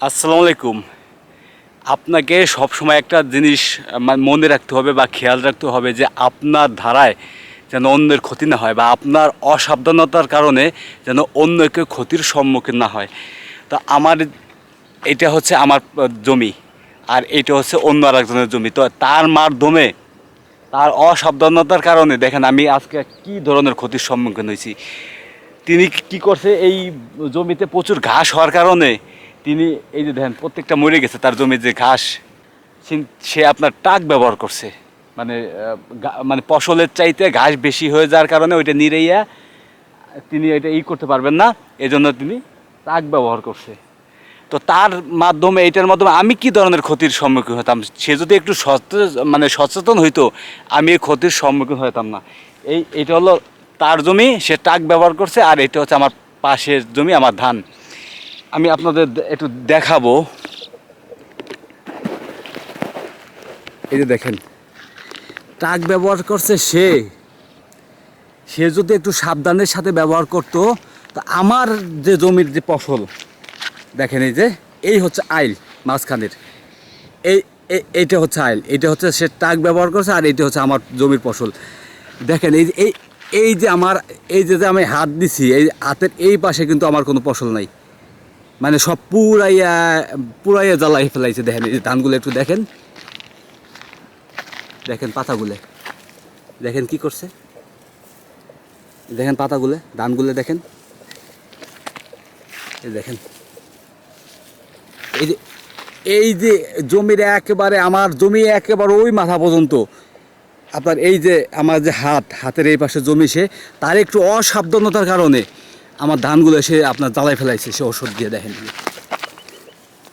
আসসালামু আলাইকুম। আপনাকে সবসময় একটা জিনিস মা- মনে রাখতে হবে বা খেয়াল রাখতে হবে যে আপনার ধারায় যেন অন্যের ক্ষতি না হয় বা আপনার অসাবধানতার কারণে যেন অন্য কেউ ক্ষতির সম্মুখীন না হয়। তো আমার এটা হচ্ছে আমার জমি আর এটা হচ্ছে অন্য আরেকজনের জমি। তো তার মাধ্যমে, তার অসাবধানতার কারণে দেখেন আমি আজকে কি ধরনের ক্ষতির সম্মুখীন হয়েছি। তিনি কি করছে, এই জমিতে প্রচুর ঘাস হওয়ার কারণে তিনি, এই যে দেখেন, প্রত্যেকটা মরে গেছে, তার জমির যে ঘাস সে- আপনার টাক ব্যবহার করছে। মানে মানে ফসলের চাইতে ঘাস বেশি হয়ে যাওয়ার কারণে ওইটা নিরেইয়া তিনি এটা ই করতে পারবেন না, এজন্য তিনি টাক ব্যবহার করছে। তো তার মাধ্যমে, এইটার মাধ্যমে আমি কি ধরনের ক্ষতির সম্মুখীন হতাম? সে যদি একটু মানে সচেতন হইতো, আমি এই ক্ষতির সম্মুখীন হতাম না। এই এটা হলো তার জমি, সে টাক ব্যবহার করছে, আর এটা হচ্ছে আমার পাশের জমি, আমার ধান। আমি আপনাদের একটু দেখাবো। এই যে দেখেন টাক ব্যবহার করছে সে। সে যদি একটু সাবধানের সাথে ব্যবহার করতো, তা আমার যে জমির যে ফসল, দেখেন এই যে, এই হচ্ছে আইল মাঝখানের। এই, এই- এইটা হচ্ছে আইল এটা হচ্ছে সে টাক ব্যবহার করছে আর এইটা হচ্ছে আমার জমির ফসল। দেখেন এই এই এই যে আমার, এই যে আমি হাত দিছি, এই হাতের এই পাশে কিন্তু আমার কোনো ফসল নাই। মানে সব পুরাইয়া পুরাইয়া জ্বালাই ফেলাইছে, দেখেন, এই ধানগুলো একটু দেখেন। দেখেন পাতাগুলো। দেখেন কি করছে? দেখেন পাতাগুলো, ধানগুলো দেখেন। এই দেখেন। এই যে এই যে জমির একেবারে, আমার জমি একেবারে ওই মাথা পর্যন্ত। আপনার এই যে, আমার যে হাত, হাতের এই পাশে জমি সে, তার একটু অসাবধানতার কারণে আমার ধানগুলো সে আপনার জ্বালাই ফেলাইছে, সে ওষুধ দিয়ে দেখেন।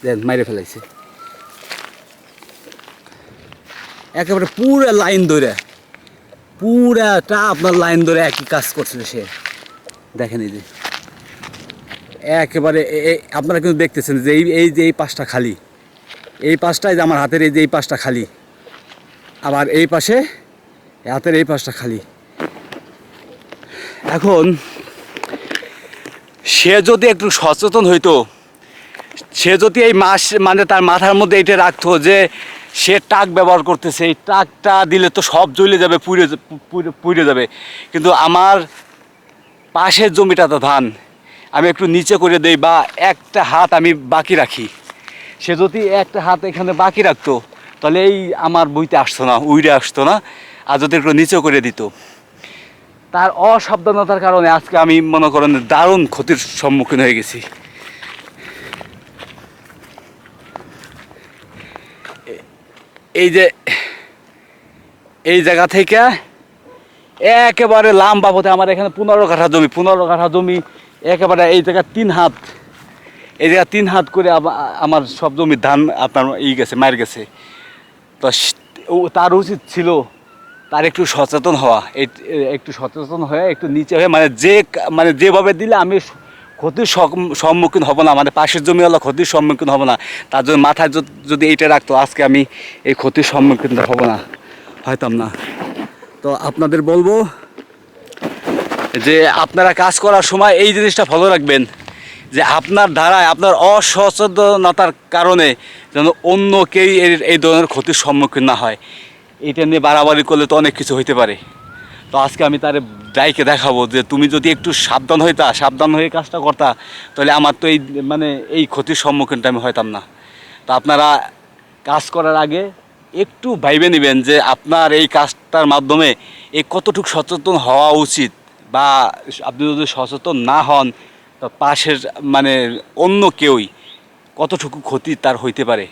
দেন মাইরে ফেলাইছে। একেবারে পুরো লাইন ধরে পুরাটা আপনার লাইন ধরে একই কাজ করছিল সে। দেখেন এই যে, একেবারে আপনারা কিন্তু দেখতেছেন যে এই এই যে এই পাশটা খালি, এই পাশটাই যে আমার হাতের এই যে এই পাশটা খালি, আবার এই পাশে হাতের এই পাশটা খালি। এখন সে যদি একটু সচেতন হইতো, সে যদি এই মাস মানে তার মাথার মধ্যে এটা রাখতো যে সে টাক ব্যবহার করতেছে, এই টাকটা দিলে তো সব জ্বলে যাবে পুড়ে পুড়ে যাবে। কিন্তু আমার পাশের জমিটা তো ধান, আমি একটু নিচে করে দেই বা একটা হাত আমি বাকি রাখি। সে যদি একটা হাত এখানে বাকি রাখতো, তাহলে এই আমার বইতে আসতো না, উইরে আসতো না, আর যদি একটু নিচে করে দিত। তার অসাবধানতার কারণে আজকে আমি মনে করেন দারুণ ক্ষতির সম্মুখীন হয়ে গেছি। এই যে, এই জায়গা থেকে একেবারে লাম্বা পথে আমার এখানে পনেরো কাঠা জমি, পনেরো কাঠা জমি, একেবারে এই জায়গা তিন হাত, এই জায়গা তিন হাত করে আমার সব জমির ধান আপনার ই গেছে, মার গেছে। তো তার উচিত ছিল তার একটু সচেতন হওয়া একটু সচেতন হয়ে, একটু নিচে হয়ে মানে যে মানে যেভাবে দিলে আমি ক্ষতির সম্মুখীন হব না মানে পাশের জমিওয়ালা ক্ষতির সম্মুখীন হব না, তার জন্য মাথায় যদি- এইটা রাখতো, আজকে আমি এই ক্ষতির সম্মুখীন হব না, হয়তাম না। তো আপনাদের বলব যে আপনারা কাজ করার সময় এই জিনিসটা ফলো রাখবেন, যে আপনার ধারায়, আপনার অসচেতনতার কারণে যেন অন্য কেউ এই ধরনের ক্ষতির সম্মুখীন না হয়। এটা নিয়ে বাড়াবাড়ি করলে তো অনেক কিছু হইতে পারে। তো আজকে আমি তার দায়কে দেখাবো যে তুমি যদি একটু সাবধান হইতা, সাবধান হয়ে কাজটা করতা, তাহলে আমার তো এই মানে এই ক্ষতির সম্মুখীনটা আমি হইতাম না। তো আপনারা কাজ করার আগে একটু ভাইবে নেবেন যে আপনার এই কাজটার মাধ্যমে এ কতটুকু সচেতন হওয়া উচিত বা আপনি যদি সচেতন না হন, তো পাশের মানে অন্য কেউই কতটুকু ক্ষতি তার হইতে পারে?